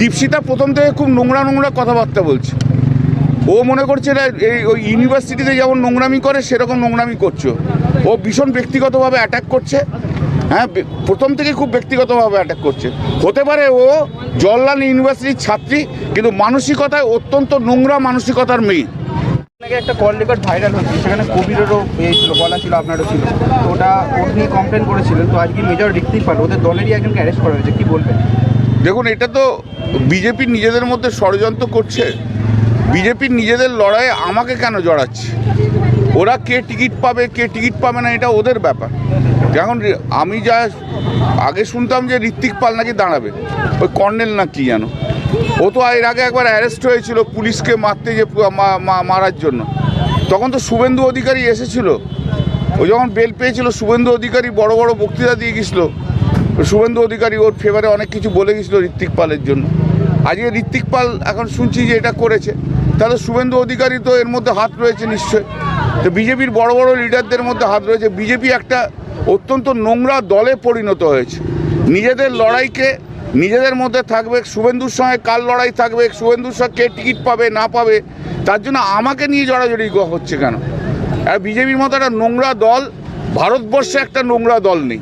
দীপশিতা প্রথম থেকে খুব নোংরা নোংরা কথাবার্তা বলছে। ও মনে করছে না এই ওই ইউনিভার্সিটিতে যেমন নোংরামি করে, সেরকম নোংরামি করছ। ও ভীষণ ব্যক্তিগতভাবে অ্যাটাক করছে। হ্যাঁ প্রথম থেকে খুব ব্যক্তিগতভাবে অ্যাটাক করছে। হতে পারে ও জওয়াহরলাল ইউনিভার্সিটির ছাত্রী, কিন্তু মানসিকতায় অত্যন্ত নোংরা মানসিকতার মেয়ে। একটা কল রেকর্ড ভাইরাল হচ্ছে সেখানে কবিরেরও ইয়ে ছিল গলা ছিল, আপনারও ছিল। তো ওটা ওর নিয়ে কমপ্লেন করেছিলেন, তো আজকে মেজর রিক্তি পাল, ওদের দলেরই একজনকে অ্যারেস্ট করা হয়েছে, কি বলবেন? দেখুন, এটা তো বিজেপি নিজেদের মধ্যে ষড়যন্ত্র করছে। বিজেপির নিজেদের লড়াইয়ে আমাকে কেন জড়াচ্ছে? ওরা কে টিকিট পাবে, কে টিকিট পাবে না, এটা ওদের ব্যাপার। এখন আমি যা আগে শুনতাম যে ঋত্বিক পাল নাকি দাঁড়াবে, ওই কর্নেল না কি জানো ও তো এর আগে একবার অ্যারেস্ট হয়েছিল পুলিশকে মারতে যে মারার জন্য। তখন তো শুভেন্দু অধিকারী এসেছিল। ও যখন বেল পেয়েছিল, শুভেন্দু অধিকারী বড় বড় বক্তৃতা দিয়ে গেছিল। শুভেন্দু অধিকারী ওর ফেভারে অনেক কিছু বলে গেছিল ঋত্বিক পালের জন্য। আজকে ঋত্বিক পাল এখন শুনছি যে এটা করেছে। তাহলে শুভেন্দু অধিকারী তো এর মধ্যে হাত রয়েছে নিশ্চয় তো বিজেপির বড় বড় লিডারদের মধ্যে হাত রয়েছে। বিজেপি একটা অত্যন্ত নোংরা দলে পরিণত হয়েছে। নিজেদের লড়াইকে নিজেদের মধ্যে থাকবে, শুভেন্দুর সঙ্গে কাল লড়াই থাকবে, শুভেন্দুর সঙ্গে কে টিকিট পাবে, না পাবে, তার জন্য আমাকে নিয়ে জড়াজড়ি হচ্ছে কেন? আর বিজেপির মতো একটা নোংরা দল, ভারতবর্ষে একটা নোংরা দল নেই।